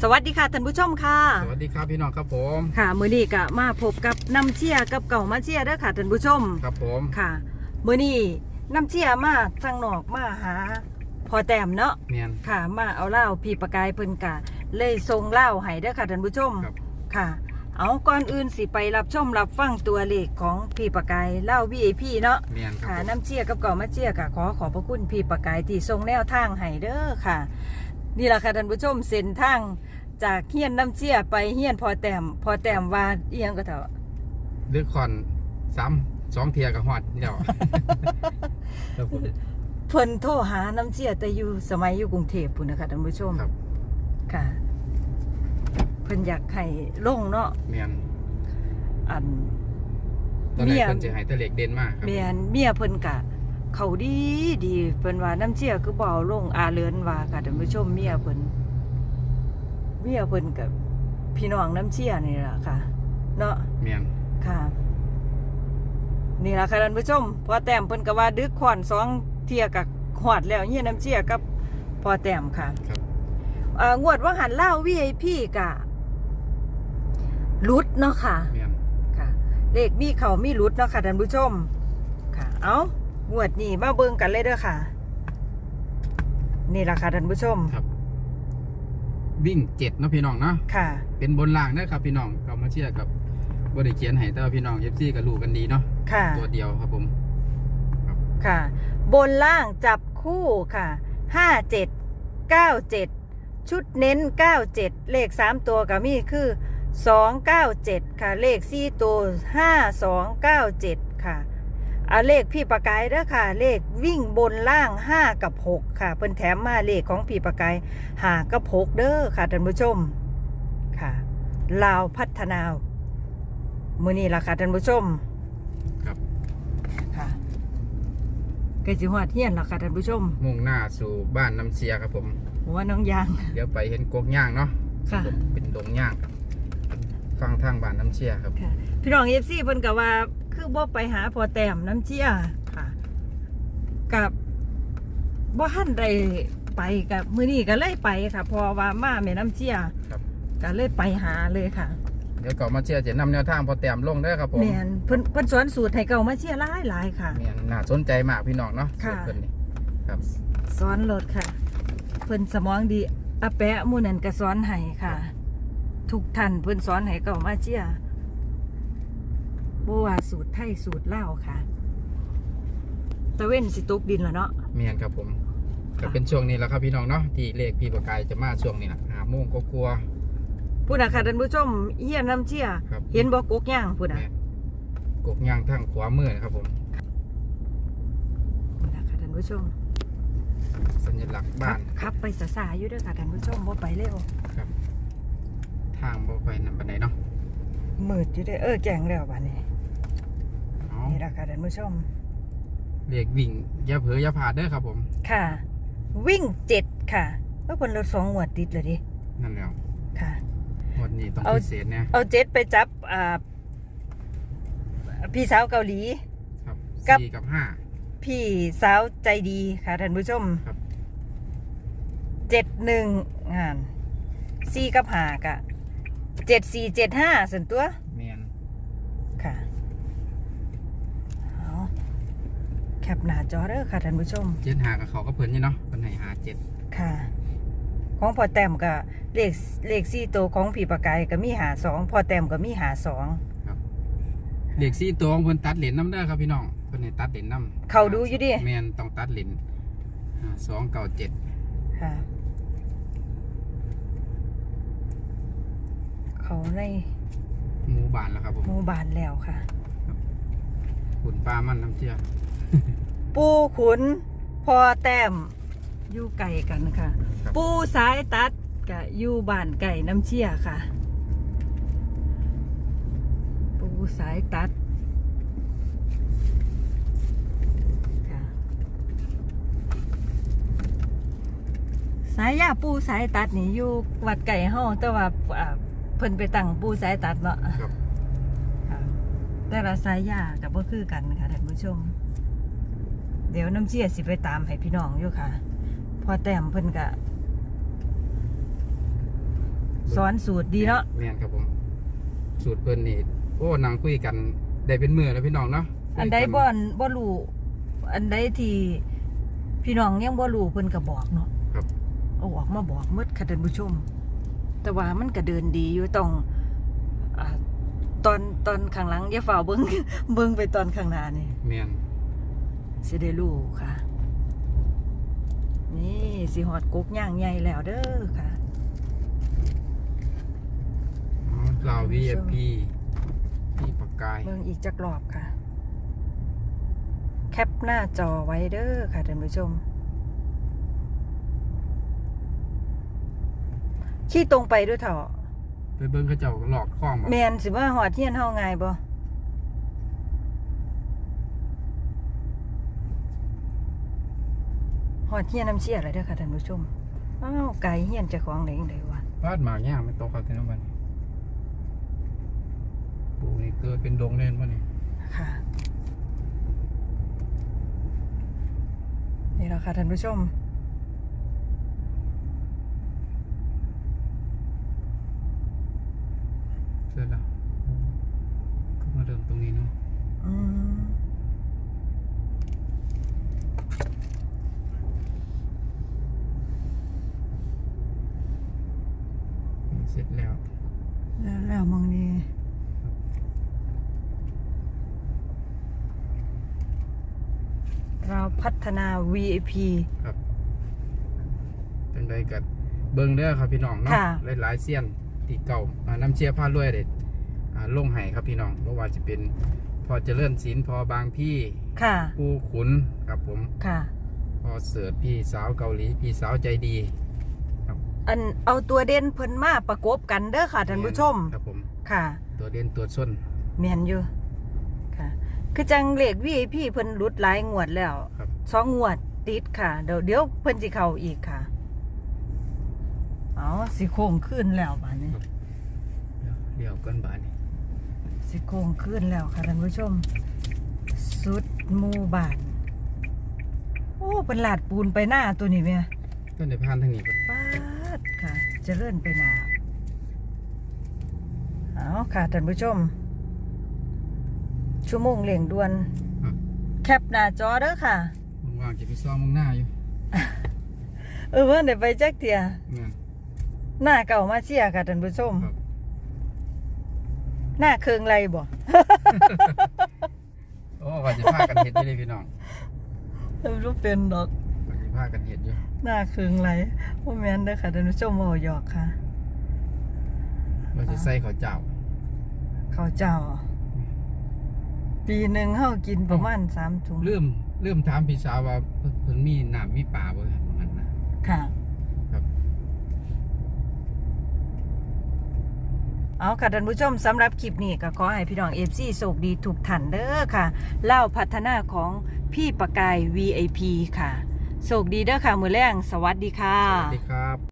สวัสดีค่ะท่านผู้ชมค่ะ สวัสดีครับพี่น้องครับผมค่ะมื้อนี้ก็มาพบกับน้ำเชียกับเก่ามาเชียเด้อค่ะท่านผู้ชมครับผมค่ะมื้อนี้น้ำเชียมาทางนอกมาหาพอแต้มเนาะเนียนค่ะ มาเอาเหล้าพี่ประกายเพิ่นกะเลยส่งเหล้าให้เด้อค่ะท่านผู้ชมครับค่ะ เอาก่อนอื่นสิไปรับชมรับฟังตัวเลขของพี่ประกายเหล้า VIP เนาะเนียนครัค่ะบผมน้ำเชียกับเก่ามาเชียกะขอขอบพระคุณพี่ประกายที่ทรงแนวทางให้เด้อค่ะ นี่แหละค่ะท่านผู้ชมเส้นทางจากเฮียนน้ำเชียไปเฮียนพอแต้มพอแต้มว่าเอียงก็เถอะเลือกคอนซ้ำสองเทียกับฮอดเดียวครับผมเพิ่นโทรหาน้ำเชียแต่อยู่สมัยอยู่กรุงเทพพุ่นนะคะท่านผู้ชมครับ ค่ะ เพิ่นอยากให้ลงเนาะเนียนอันตอนแรเมีกยเพิ่นจะให้แตะเหล็กเด่นมากครับแม่นเมียเพิ่นกะ เขาดีดีเพิ่นว่าน้ำเชียคือบ่เอาลงอาเลือนว่าค่ะท่านผู้ชมเมียเพิ่นเมียเพิ่นกับพี่น้องน้ำเชียนี่ล่ะค่ะ เนาะเนียนค่ะ นี่ล่ะค่ะท่านผู้ชมพอแต้มเพิ่นก็ว่าดึกขวานสองเที่ยกับหอดแล้วเฮียน้ำเชียกับพอแต้มค่ะครับเอ่องวดว่าหันเล่า VIP กะรุดเนาะค่ะเนียนค่ะ เลขมีเขามีรุดเนาะค่ะท่านผู้ชม ค่ะ เอา งวดนี้มาเบิ่งกันเลยเด้อค่ะ นี่ล่ะค่ะท่านผู้ชม ครับ วิ่งเจ็ดเนาะพี่น้องเนาะค่ะ เป็นบนล่างเด้อครับพี่น้องก็มาเชียร์กับบริเขียนให้แต่ว่าพี่น้องเอฟซีก็รู้กันดีเนาะค่ะ ตัวเดียวครับผม ค่ะ บนล่างจับคู่ค่ะ ห้าเจ็ด เก้าเจ็ด ชุดเน้นเก้าเจ็ด เลขสามตัวก็มีคือสองเก้าเจ็ดค่ะ เลขสี่ตัวห้าสองเก้าเจ็ดค่ะ อ่าเลขพี่ประกายเด้อค่ะ เลขวิ่งบนล่างห้ากับหกค่ะ เพิ่นแถมมาเลขของพี่ประกายหากับหกเด้อค่ะท่านผู้ชมค่ะลาวพัฒนามือนี้ล่ะค่ะท่านผู้ชมครับ ค่ะใกล้สิฮอดเฮียนแล้วค่ะท่านผู้ชม มุ่งหน้าสู่บ้านน้ำเชียครับผมหัวน้องยาง เดี๋ยวไปเห็นกกย่างเนาะค่ะ เป็นดงย่าง ฟังทางบ้านน้ำเชียครับ ค่ะ พี่น้องเอฟซีเพิ่นก็ว่า คือบ่ไปหาพอแต้มน้ำเชี่ยค่ะ กับบ่ทันได้ไปกับมื้อนี้ก็เลยไปค่ะเพอว่ามาแม่น้ำเชี่ยครับ ก็เลยไปหาเลยค่ะเดี๋ยวก่อนมาเชียร์จะนำแนวทางพอแต้มลงเด้อครับผมแม่นเพิ่นเพิ่นสอนสูตรให้เก่ามาเชี่ยหลายหลายๆค่ะเนี่ยน่าสนใจมากพี่น้องเนาะค่ะสูตรเพิ่นนี่ครับสอนรถค่ะ เพิ่นสมองดีอาแปะหมู่นั้นก็สอนให้ค่ะ ทุกท่านเพิ่นสอนให้เก่ามาเชี่ย บ่ว่าสูตรไทยสูตรลาวค่ะ ตะเว้นสิตกดินแล้วเนาะ เมียนครับผมก็เป็นช่วงนี้แหละครับพี่น้องเนาะที่เลขพี่ประกายจะมาช่วงนี้นะหาโมงก็กลัวพูดนะค่ะท่านผู้ชมเฮียน้ำเชี่ยครับเห็นบอกกกย่างพูดนะแม่นกกย่างทางขวามือนะครับผม พูดนะค่ะท่านผู้ชมสัญลักษณ์บ้าน ขับไปสาสาอยู่เด้วยค่ะท่านผู้ชมว่าไปเร็วครับทางบ่ไปนำบันไดเนาะมืดอยู่เด้อเออแกงแล้วบ้านนี้เอา นี่ละค่ะท่านผู้ชมเลขวิ่งอย่าเผลออย่าพลาดเด้อครับผม ค่ะ วิ่งเจ็ดค่ะเมื่อผลรถสองงวดติดเลยดิ นั่นแล้วค่ะงวันนี้ต้องเอา พิเศษเนี่ยเอาเจ็ดไปจับอ่าพี่สาวเกาหลี ครับกับ สี่กับห้า พี่สาวใจดีค่ะท่านผู้ชมครับ เจ็ดหนึ่งงานสี่กับหากะเจ็ดสี่เจ็ดห้าส่วนตัว เมียน ค่ะเอา แคปหน้าจอเด้อค่ะท่านผู้ชม เจ็ดหากับเขาก็เพิ่นนี่เนาะเพิ่นให้หาเจ็ดค่ะ ของพอแต้มก็เลขเลขสี่ตัวของผีปากายก็มีหาสองพอแต้มก็มีหาสองเลขสี่ตัวของเพิ่นตัดเหรียญน้ำเด้อครับพี่น้องเพิ่นให้ตัดเหรียญน้ำเขาดูอยู่ดิเมียนต้องตัดเหรียญห้าสองเก้าเจ็ดค่ะ เขาในหมู่บ้านแล้วครับผมหมู่บ้านแล้วค่ะ ขุนปลามันน้ำเชี่ย ปูขุนพอแต้มอยู่ไก่กันค่ะ ครับ ปูสายตัดกับอยู่บ้านไก่น้ำเชี่ยค่ะ ปูสายตัดค่ะสายยาปูสายตัดนี่อยู่วัดไก่ห้องแต่ว่าอ่าเพิ่นไปตั้งปูสายตัดเนาะ ครับ ค่ะแต่ละสายยากับก็คือกันค่ะท่านผู้ชม เดี๋ยวน้ำเชี่ยสิไปตามให้พี่น้องอยู่ค่ะ พอแต้มเพิ่นกะสอนสูตรดีเนาะแม่นครับผม สูตรเพิ่นนี่โอ้นางคุยกันได้เป็นมือแล้วพี่น้องเนาะอันใดบ่อนบ่รู้อันใดที่พี่น้องยังบ่รู้เพิ่นก็บอกเนาะครับเอาออกมาบอกหมดค่ะท่านผู้ชม แต่ว่ามันก็เดินดีอยู่ต้องอาตอนตอนข้างหลังอย่าฝ่าเบิ่งเบิ่งไปตอนข้างหน้านี่แม่น สิได้รู้ค่ะ นี่สิฮอดกกย่างใหญ่แล้วเด้อค่ะอ๋อลาว VIP พี่ปากกายเบิ่งอีกจักรอบค่ะ แคปหน้าจอไว้เด้อค่ะท่านผู้ชม ขี้ตรงไปด้วยเถอะไปเบิ่งเขาเจ้าหลอกข้องบ่แมนสิว่าหอดเทียนเฮาไงายบ่ หอดเทียนน้ำเชี่ยอะไรเด้อค่ะท่านผู้ชมอ้าวไก่เฮียนเจะของไหนจั่งใดวะบ้านหมากย่างไม่ตกครับที่น้ำมันปูนี่เกิดเป็นดงเล่นป่ะนี่ค่ะนี่แหละค่ะท่านผู้ชม เสร็จแล้วก็มาเริ่มตรงนี้เนาะ อืม เสร็จแล้ว แล้วแล้วมองนี่เราพัฒนา VIP ครับจังใดกับเบิ่งเด้อครับพี่น้องเนาะค่ะ หลายๆเซียนที่เก่าอ่าน้ำเชียร์ผ้ารวยเด็ดอ่าลงไห้ครับพี่น้องเพราะว่าจะเป็นพอเจริญศิลป์พอบางพี่ค่ะ ปูขุนครับผม ค่ะ พอเสิร์ชพี่สาวเกาหลี พี่สาวใจดี อันเอาตัวเด่นเพิ่นมาประกบกันเด้อค่ะท่านผู้ชม ครับผมค่ะ ตัวเด่นตัวส้นแมนอยู่ ค่ะ คือจังเลข VIP เพิ่นหลุดหลายงวดแล้วครับสองงวดติดค่ะ เดี๋ยวเดี๋ยวเพิ่นสิเข้าอีกค่ะ เอาสิโค้งขึ้นแล้วบาดนี้ เดี๋ยวเดี๋ยวกันบาดนี้สิโค้งขึ้นแล้วค่ะท่านผู้ชม สุดหมู่บ้าน โอ้เป็นลาดปูนไปหน้าตัวนี้แม่ต้นในพานทางนี้เพิ่นปาด ค่ะเจะเลื่อนไปหน้าเอาค่ะท่านผู้ชม ชั่วโมงเร่งด่วนครับแคปหน้าจอเด้อค่ะมึงวางจะไปซ่อมมึงหน้าอยู่ เออเพิ่นได้ไปจักเตียนั่นหน้าเก่ามาเชียร์ค่ะท่านผู้ชมครับหน้าเคืองไรบ่โอ้ก่อนจะพากันเห็ดอยู่เลยพี่น้องรู้เป็นดอกก่อนจะพากันเห็ดอยู่ หน้าเคืองไรบ่แม่นเด้อค่ะท่านผู้ชมบ่หยอกค่ะ เราจะใส่ข้าวเจ้าข้าวเจ้า ปีหนึ่งเฮากินประมาณสามถุงเริ่มเริ่มถามพี่สาวว่าเพิ่นเพิ่นมีน้ำมีปลาบ่ครับมันนะ ค่ะครับ เอาค่ะท่านผู้ชมสำหรับคลิปนี้ก็ขอให้พี่น้อง FC โชคดีทุกท่านเด้อค่ะเล่าพัฒนาของพี่ประกาย VIP ค่ะ โชคดีเด้อค่ะ มือแรงสวัสดีค่ะ สวัสดีครับ